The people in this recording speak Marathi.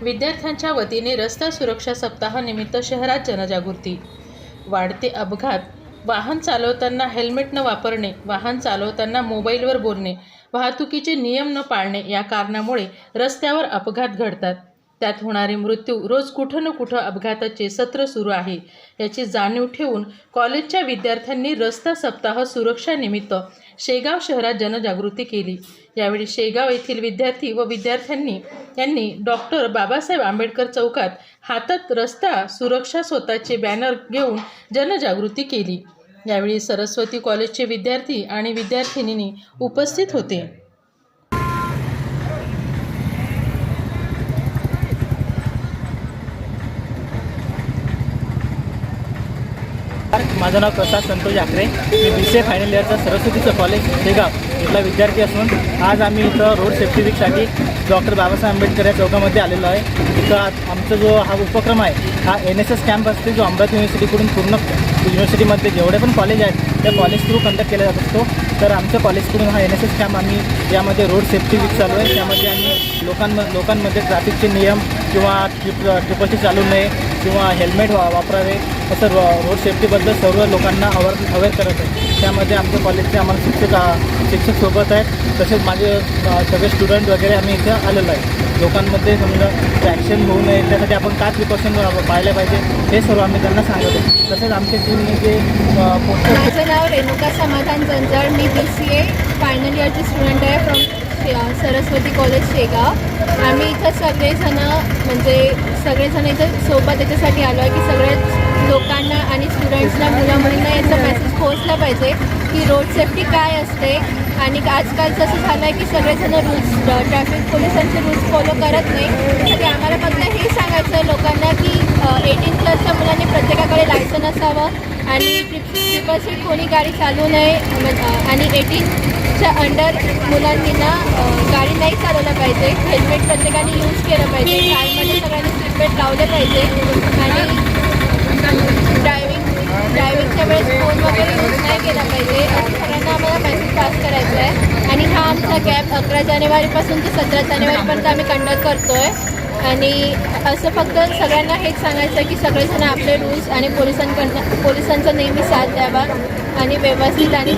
विद्यार्थ्यांच्या वतीने रस्ता सुरक्षा सप्ताहानिमित्त शहरात जनजागृती. वाढते अपघात वाहन चालवताना हेल्मेट न वापरणे वाहन चालवताना मोबाईलवर बोलणे वाहतुकीचे नियम न पाळणे या कारणामुळे रस्त्यावर अपघात घडतात. त्यात होणारे मृत्यू रोज कुठं न कुठं अपघाताचे सत्र सुरू आहे. याची जाणीव ठेवून कॉलेजच्या विद्यार्थ्यांनी रस्ता सप्ताह सुरक्षानिमित्त शेगाव शहरात जनजागृती केली. यावेळी शेगाव येथील विद्यार्थी व विद्यार्थ्यांनी यांनी डॉक्टर बाबासाहेब आंबेडकर चौकात हातात रस्ता सुरक्षा स्वतःचे बॅनर घेऊन जनजागृती केली. यावेळी सरस्वती कॉलेजचे विद्यार्थी आणि विद्यार्थिनींनी उपस्थित होते. माझं नाव प्रसाद संतोष आखरे मी बी सी ए फायनल इयरचा सरस्वतीचं कॉलेज शेगाव इथला विद्यार्थी असून आज आम्ही इथं रोड सेफ्टी वीकसाठी डॉक्टर बाबासाहेब आंबेडकर या चौकामध्ये आलेलो आहे. इथं आज आमचा जो हा उपक्रम आहे हा एन एस एस कॅम्प असते जो अमरावती युनिव्हर्सिटीकडून पूर्ण युनिव्हर्सिटीमध्ये जेवढे पण कॉलेज आहेत त्या कॉलेज थ्रू कंडक्ट केला जात असतो. तर आमच्या कॉलेजकडून हा एन एस एस कॅम्प आम्ही यामध्ये रोड सेफ्टी वीक चालू आहे. त्यामध्ये आम्ही लोकांम लोकांमध्ये ट्रॅफिकचे नियम किंवा ट्रिप ट्रिपलची चालू नये. किंवा हेल्मेट वा वापरावे असं रो रोड सेफ्टीबद्दल सर्व लोकांना अवेअर अवेअर करत आहे. त्यामध्ये आमच्या कॉलेजचे आम्हाला शिक्षक शिक्षक सोबत आहेत. तसेच माझे सगळे स्टुडंट वगैरे आम्ही इथं आलेलो आहे. लोकांमध्ये समजा ॲक्शन होऊ नये त्यासाठी आपण काय प्रिकॉशन पाहिलं पाहिजे हे सर्व आम्ही त्यांना सांगत आहे. तसेच आमच्या टीमने जे माझं नाव रेणुका समाधान जंजाळ. मी बी सी ए फायनल इयरची स्टुडंट आहे. From Saraswati college Shegaon. आम्ही इथं सगळेजणं म्हणजे सगळेजण इथं सोबत याच्यासाठी आलो आहे की सगळ्या लोकांना आणि स्टुडंट्सला मुला मुलींना याचा मेसेज पोहोचला पाहिजे की रोड सेफ्टी काय असते. आणि आजकाल जसं झालं आहे की सगळेजण रूल्स ट्रॅफिक पोलिसांचे रूल्स फॉलो करत नाही. तरी आम्हाला फक्त हे सांगायचं आहे लोकांना की एटीन प्लसच्या मुलांनी प्रत्येकाकडे लायसन असावं आणि ट्रिपल सीट कोणी गाडी चालू नये आणि एटीनच्या अंडर मुलांनी ना गाडी नाही चालवलं पाहिजे. हेल्मेट प्रत्येकाने यूज केलं पाहिजे. कारमध्ये सगळ्यांनी सीट लावलं लावले पाहिजे. आणि ड्रायव्हिंग ड्रायव्हिंगच्या वेळेस फोन वगैरे यूज नाही केला पाहिजे. असं सगळ्यांना आम्हाला मेसेज पास करायचा आहे. आणि हा आमचा कॅब अकरा जानेवारीपासून ते सतरा जानेवारीपर्यंत आम्ही कंडक्ट करतो आहे आणि असं फक्त सगळ्यांना हेच सांगायचं की सगळेजण आपले रूल्स आणि पोलिसांकडनं पोलिसांचा नेहमी साथ द्यावा आणि व्यवस्थित आणि